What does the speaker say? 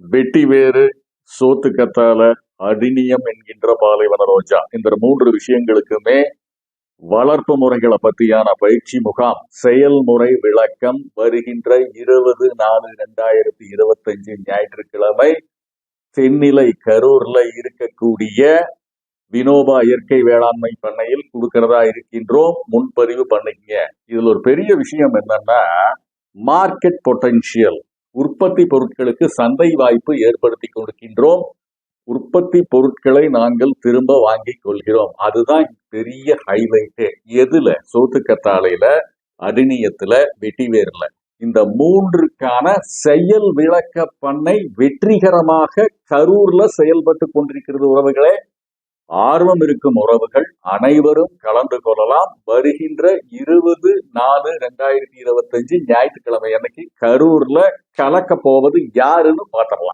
வெட்டிவேறு சோத்து கத்தால அடினியம் என்கின்ற பாலைவன ரோஜா. இந்த மூன்று விஷயங்களுக்குமே வளர்ப்பு முறைகளை பற்றியான பயிற்சி முகாம் செயல்முறை விளக்கம் வருகின்ற இருபது நாலு ரெண்டாயிரத்தி இருபத்தஞ்சு ஞாயிற்றுக்கிழமை தென்னிலை கரூர்ல இருக்கக்கூடிய வினோபா இயற்கை வேளாண்மை பண்ணையில் கொடுக்கிறதா இருக்கின்றோம். முன்பதிவு பண்ணிக்கங்க. இதுல ஒரு பெரிய விஷயம் என்னன்னா மார்க்கெட் பொட்டன்ஷியல் உற்பத்தி பொருட்களுக்கு சந்தை வாய்ப்பு ஏற்படுத்தி கொடுக்கின்றோம். உற்பத்தி பொருட்களை நாங்கள் திரும்ப வாங்கிக் கொள்கிறோம். அதுதான் பெரிய ஹைலைட்டு எதுல? சோத்துக்கத்தாழையில அடிநியத்துல வெட்டிவேர்ல இந்த மூன்றுக்கான செயல் விளக்க பண்ணை வெற்றிகரமாக கரூர்ல செயல்பட்டு கொண்டிருக்கிறது உறவுகளே. ஆர்வம் இருக்கும் உறவுகள் அனைவரும் கலந்து கொள்ளலாம். வருகின்ற இருபது நாலு ரெண்டாயிரத்தி இருபத்தஞ்சு ஞாயிற்றுக்கிழமை அன்னைக்கு கரூர்ல கலக்க போவது யாருன்னு பார்த்துடலாம்.